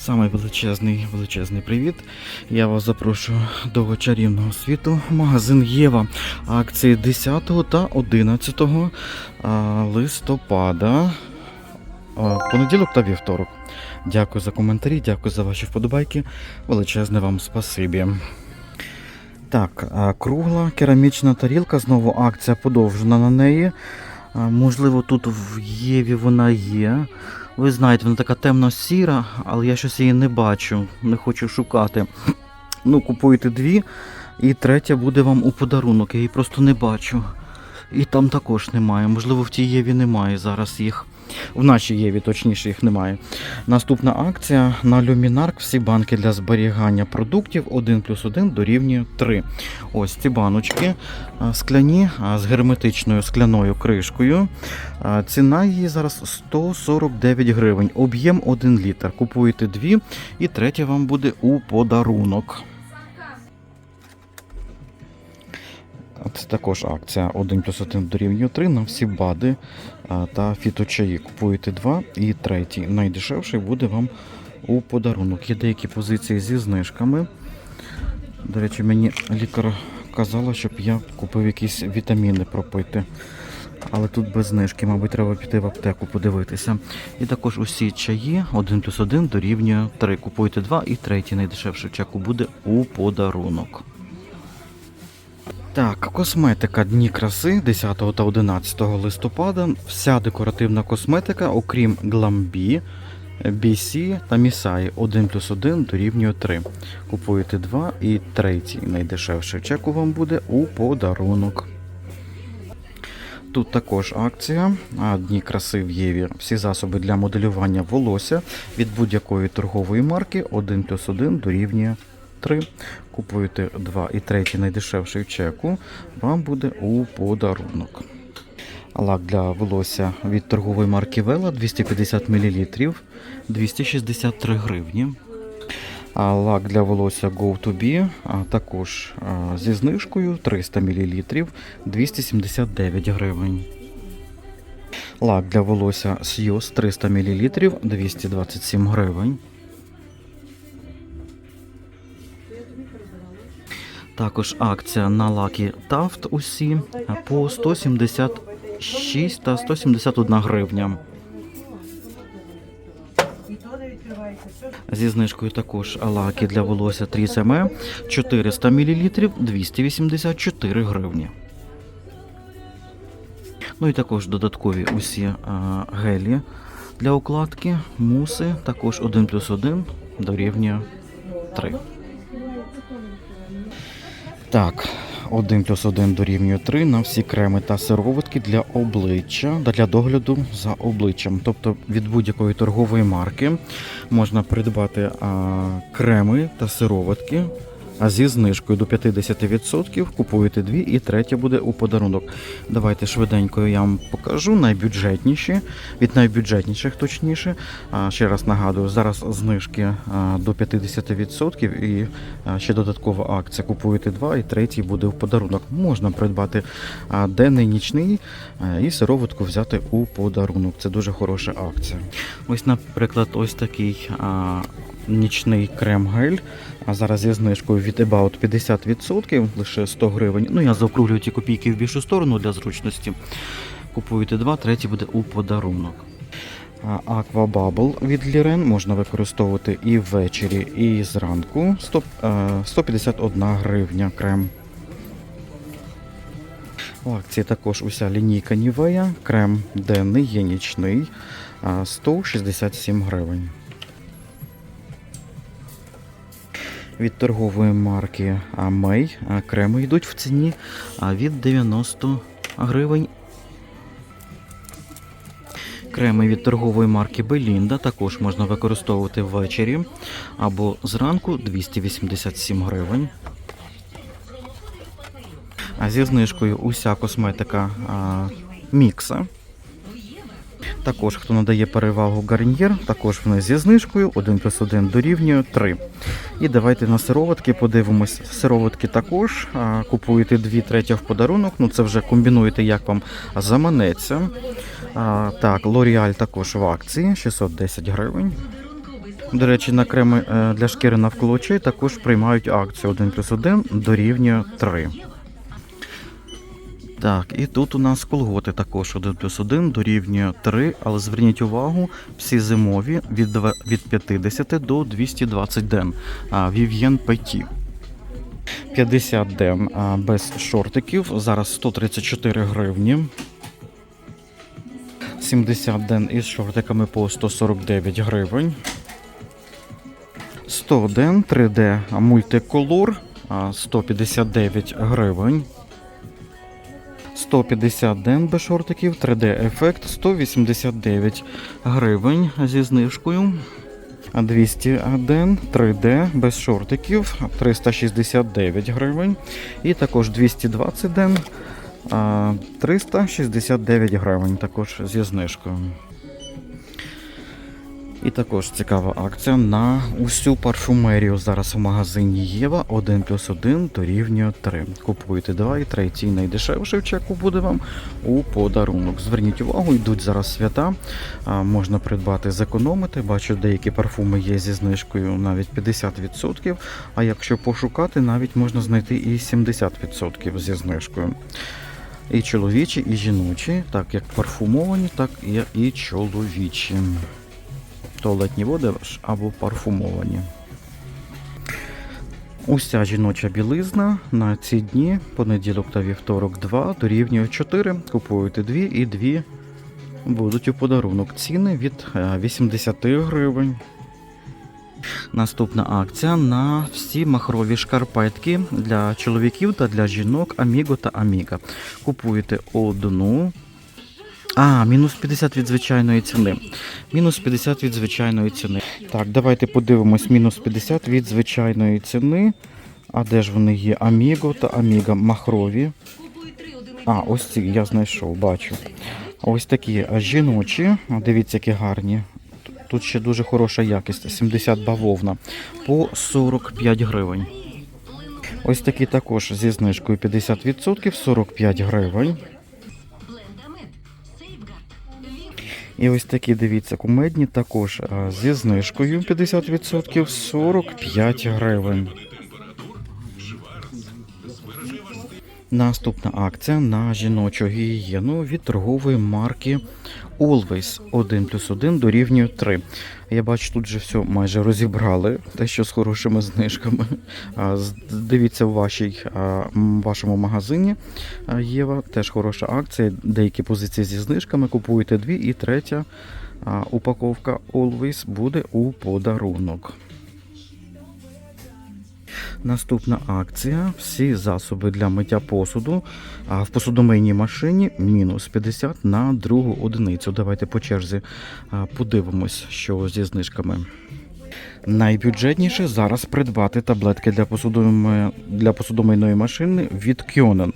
Самий величезний величезний привіт. Я вас запрошую до чарівного світу. Магазин Єва. Акції 10 та 11 листопада. Понеділок та вівторок. Дякую за коментарі, дякую за ваші вподобайки. Величезне вам спасибі. Так, кругла керамічна тарілка, знову акція подовжена на неї. Можливо, тут в Єві вона є. Ви знаєте, вона така темно-сіра, але я щось її не бачу, не хочу шукати. Ну, купуєте дві, і третя буде вам у подарунок, я її просто не бачу. І там також немає. Можливо, в тієві немає зараз їх. В нашій Єві, точніше, їх немає. Наступна акція на Люмінарк. Всі банки для зберігання продуктів 1 плюс 1 дорівнює 3. Ось ці баночки скляні з герметичною скляною кришкою. Ціна її зараз 149 гривень. Об'єм 1 літр. Купуєте дві, і третя вам буде у подарунок. Це також акція 1 плюс 1 дорівнює 3 на всі бади та фіточаї. Купуєте два і третій. Найдешевший буде вам у подарунок. Є деякі позиції зі знижками. До речі, мені лікар казала, щоб я купив якісь вітаміни пропити. Але тут без знижки, мабуть, треба піти в аптеку подивитися. І також усі чаї 1 плюс 1 дорівнює 3. Купуйте 2 і третій найдешевший чеку буде у подарунок. Так, косметика Дні краси 10 та 11 листопада. Вся декоративна косметика, окрім Glambi, BC та Місаї 1 плюс 1 дорівнює 3. Купуєте 2 і третій найдешевший чеку вам буде у подарунок. Тут також акція Дні краси в Єві. Всі засоби для моделювання волосся від будь-якої торгової марки 1 плюс 1 дорівнює 3. Купуєте 2 і третій найдешевший чеку, вам буде у подарунок. Лак для волосся від торгової марки Вела 250 мл 263 гривні. А лак для волосся Go to Be а, також зі знижкою 300 мл 279 гривень. Лак для волосся Сьюз 300 мл 227 гривень. Також акція на лаки Taft усі по 176 та 171 гривня. Зі знижкою також лаки для волосся Трісеме 400 мл 284 гривні. Ну і також додаткові усі а, гелі для укладки, муси, також 1 плюс 1 дорівнює 3. Так, 1 плюс 1 дорівнює 3 на всі креми та сироватки для обличчя, для догляду за обличчям. Тобто від будь-якої торгової марки можна придбати а, креми та сироватки. А зі знижкою до 50% купуєте дві і третя буде у подарунок. Давайте швиденько я вам покажу найбюджетніші, від найбюджетніших точніше. Ще раз нагадую, зараз знижки до 50% і ще додаткова акція. Купуєте два і третій буде в подарунок. Можна придбати денний, нічний і сироватку взяти у подарунок. Це дуже хороша акція. Ось, наприклад, ось такий нічний крем-гель. А зараз зі знижкою від About 50%, лише 100 гривень. Ну, я заокруглюю ті копійки в більшу сторону для зручності. Купуєте два, третій буде у подарунок. Aqua Bubble від Liren можна використовувати і ввечері, і зранку. 100, е, 151 гривня крем. У акції також уся лінійка Nivea, крем денний, є нічний, 167 гривень. Від торгової марки May креми йдуть в ціні від 90 гривень. Креми від торгової марки Belinda також можна використовувати ввечері або зранку 287 гривень. А зі знижкою уся косметика а, мікса. Також, хто надає перевагу Гарньєр, також вони зі знижкою 1 плюс 1 дорівнює 3. І давайте на сироватки подивимось. Сироватки також купуєте 2 третя в подарунок. Ну це вже комбінуєте, як вам заманеться. А, так, L'Oreal також в акції 610 гривень. До речі, на креми е, для шкіри навколо очей також приймають акцію 1 плюс 1 дорівнює 3. Так, і тут у нас колготи також 1 плюс 1 дорівнює 3, але зверніть увагу, всі зимові від, від 50 до 220 ден. Vivien Petit. 50 ден без шортиків, зараз 134 гривні. 70 ден із шортиками по 149 гривень. 100 ден 3D мультиколор 159 гривень. 150 ден без шортиків, 3D ефект 189 гривень зі знижкою. А 200 ден 3D без шортиків 369 гривень. І також 220 ден а, 369 гривень також зі знижкою. І також цікава акція на усю парфумерію зараз в магазині Єва 1 плюс 1 дорівнює 3. Купуєте 2 і третій найдешевший в чеку буде вам у подарунок. Зверніть увагу, йдуть зараз свята. Можна придбати, зекономити. Бачу, деякі парфуми є зі знижкою навіть 50%. А якщо пошукати, навіть можна знайти і 70% зі знижкою. І чоловічі, і жіночі, так як парфумовані, так і чоловічі туалетні води або парфумовані. Уся жіноча білизна на ці дні, понеділок та вівторок 2 дорівнює 4. Купуєте 2 і 2 будуть у подарунок. Ціни від е, 80 гривень. Наступна акція на всі махрові шкарпетки для чоловіків та для жінок Amigo та Amiga. Купуєте одну. А, мінус 50 від звичайної ціни. Мінус 50 від звичайної ціни. Так, давайте подивимось. Мінус 50 від звичайної ціни. А де ж вони є? Amigo та Amiga махрові. А, ось ці я знайшов, бачу. Ось такі жіночі. Дивіться, які гарні. Тут ще дуже хороша якість. 70 бавовна. По 45 гривень. Ось такі також зі знижкою 50%, 45 гривень. І ось такі, дивіться, кумедні також зі знижкою 50% 45 гривень. Наступна акція на жіночу гігієну від торгової марки Always 1 плюс 1 дорівнює 3. Я бачу, тут же все майже розібрали, те, що з хорошими знижками. Дивіться в вашій, вашому магазині Єва, теж хороша акція, деякі позиції зі знижками. Купуєте дві і третя упаковка Always буде у подарунок. Наступна акція. Всі засоби для миття посуду в посудомийній машині мінус 50 на другу одиницю. Давайте по черзі подивимось, що зі знижками. Найбюджетніше зараз придбати таблетки для посудоми... для посудомийної машини від Kyonen.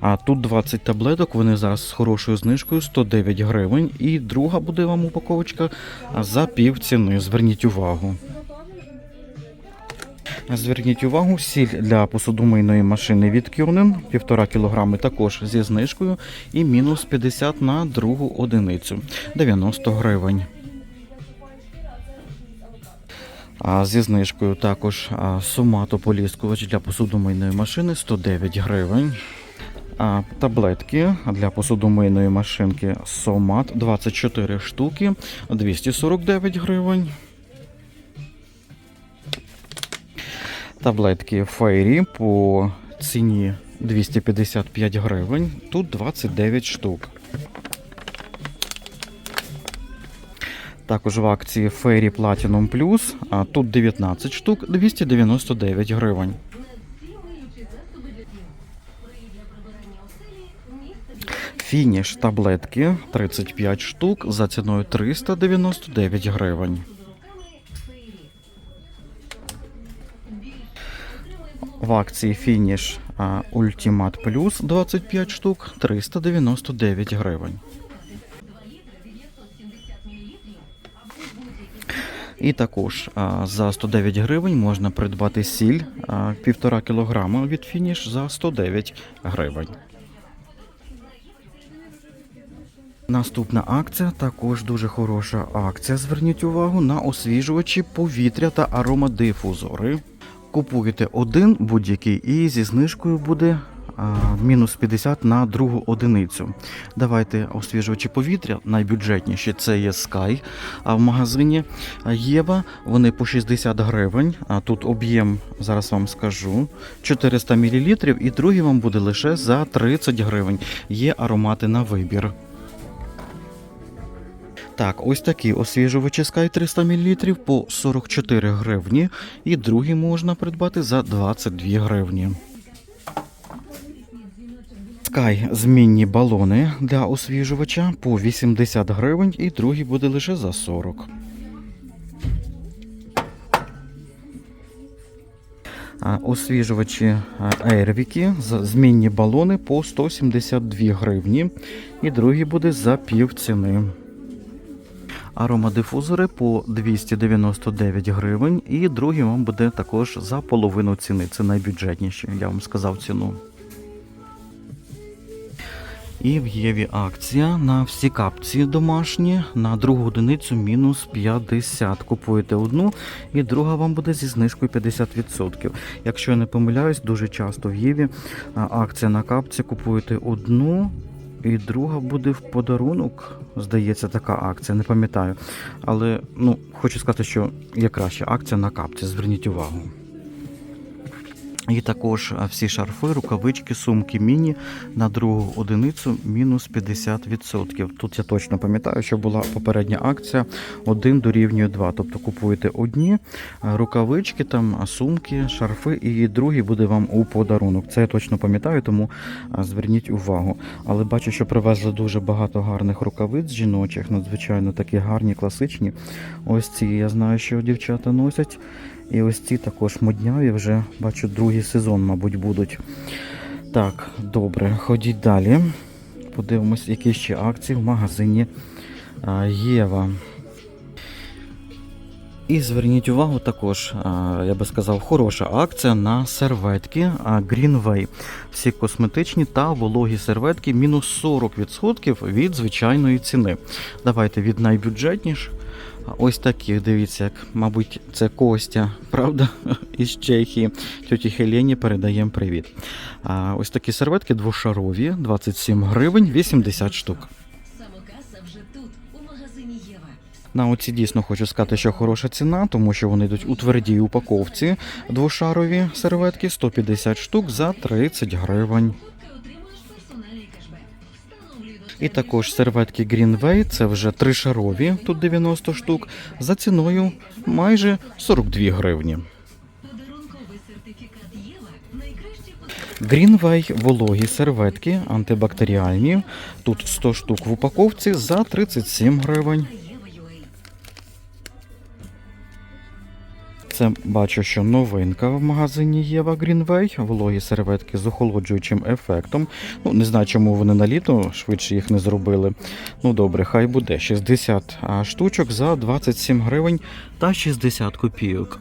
А тут 20 таблеток, вони зараз з хорошою знижкою 109 гривень. І друга буде вам упаковочка за пів ціни. Зверніть увагу. Зверніть увагу, сіль для посудомийної машини від Kyonen, 1,5 кг також зі знижкою і мінус 50 на другу одиницю 90 гривень. А зі знижкою також суматополіскувач для посудомийної машини 109 гривень. А, таблетки для посудомийної машинки Сомат 24 штуки 249 гривень. Таблетки Фейрі по ціні 255 гривень. Тут 29 штук. Також в акції Fairy Platinum Plus, а тут 19 штук, 299 гривень. Фініш таблетки 35 штук за ціною 399 гривень. В акції Фініш Ultimate Plus 25 штук 399 гривень. І також за 109 гривень можна придбати сіль а, 1,5 кг від Фініш за 109 гривень. Наступна акція також дуже хороша акція. Зверніть увагу на освіжувачі повітря та аромадифузори. Купуєте один будь-який і зі знижкою буде мінус 50 на другу одиницю. Давайте освіжувачі повітря, найбюджетніші це є Sky. А в магазині Єва вони по 60 гривень. А тут об'єм, зараз вам скажу, 400 мл, і другий вам буде лише за 30 гривень. Є аромати на вибір. Так, ось такі освіжувачі Sky 300 мл по 44 гривні, і другі можна придбати за 22 гривні. Sky змінні балони для освіжувача по 80 гривень, і другий буде лише за 40. Освіжувачі Airwick, змінні балони по 172 гривні, і другий буде за пів ціни. Аромадифузори по 299 гривень, і другий вам буде також за половину ціни. Це найбюджетніші, я вам сказав ціну. І в Єві акція на всі капці домашні на другу одиницю мінус 50. Купуєте одну, і друга вам буде зі знижкою 50%. Якщо я не помиляюсь, дуже часто в Єві акція на капці купуєте одну. І друга буде в подарунок, здається, така акція, не пам'ятаю. Але ну, хочу сказати, що є краща акція на капці, зверніть увагу. І також всі шарфи, рукавички, сумки міні на другу одиницю мінус 50%. Тут я точно пам'ятаю, що була попередня акція 1 дорівнює 2. Тобто купуєте одні рукавички, там, сумки, шарфи, і другий буде вам у подарунок. Це я точно пам'ятаю, тому зверніть увагу. Але бачу, що привезли дуже багато гарних рукавиць жіночих, надзвичайно такі гарні, класичні. Ось ці я знаю, що дівчата носять. І ось ці також модняві вже бачу, другий сезон, мабуть, будуть. Так, добре, ходіть далі. Подивимось, які ще акції в магазині Єва. І зверніть увагу також, я би сказав, хороша акція на серветки Greenway. Всі косметичні та вологі серветки мінус 40% від звичайної ціни. Давайте від найбюджетніших. Ось такі, дивіться, як, мабуть, це Костя, правда? Із Чехії. Тьоті Хелені передаємо привіт. А, ось такі серветки двошарові, 27 гривень, 80 штук. На оці дійсно хочу сказати, що хороша ціна, тому що вони йдуть у твердій упаковці. Двошарові серветки 150 штук за 30 гривень. І також серветки Greenway, це вже тришарові, тут 90 штук, за ціною майже 42 гривні. Greenway вологі серветки антибактеріальні. Тут 100 штук в упаковці за 37 гривень. Це бачу, що новинка в магазині Єва Greenway. Вологі серветки з охолоджуючим ефектом. Ну, не знаю, чому вони на літо швидше їх не зробили. Ну добре, хай буде. 60 штучок за 27 гривень та 60 копійок.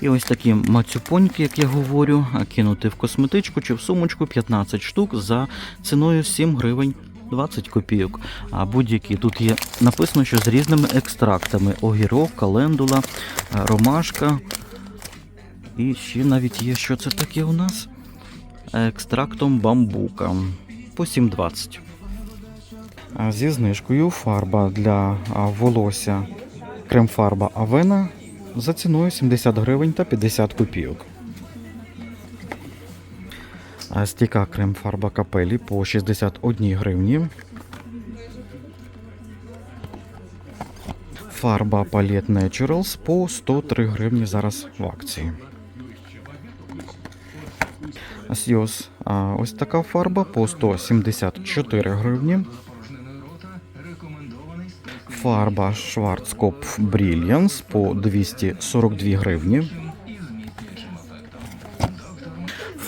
І ось такі мацюпоньки, як я говорю, кинути в косметичку чи в сумочку 15 штук за ціною 7 гривень 20 копійок. А будь-які тут є написано, що з різними екстрактами: огірок, календула, ромашка. І ще навіть є, що це таке у нас? Екстрактом бамбука по 7,20. А Зі знижкою фарба для волосся крем-фарба Авена за ціною 70 гривень та 50 копійок. А Стійка крем-фарба капелі по 61 гривні. Фарба Palette Naturals по 103 гривні зараз в акції. Сйоз, ось така фарба по 174 гривні. Фарба Schwarzkopf Brilliance по 242 гривні.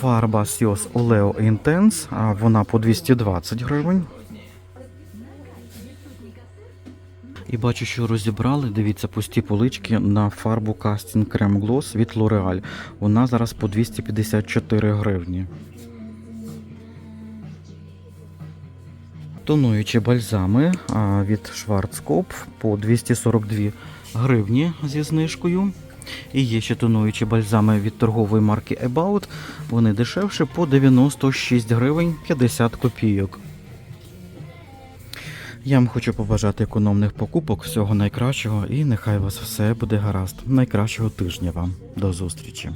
Фарба Sios Oleo Intense, а вона по 220 гривень. І бачу, що розібрали, дивіться, пусті полички на фарбу Casting Creme Gloss від L'Oreal. Вона зараз по 254 гривні. Тонуючі бальзами від Schwarzkopf по 242 гривні зі знижкою. І є ще тонуючі бальзами від торгової марки About. Вони дешевше по 96 гривень 50 копійок. Я вам хочу побажати економних покупок, всього найкращого і нехай у вас все буде гаразд. Найкращого тижня вам. До зустрічі!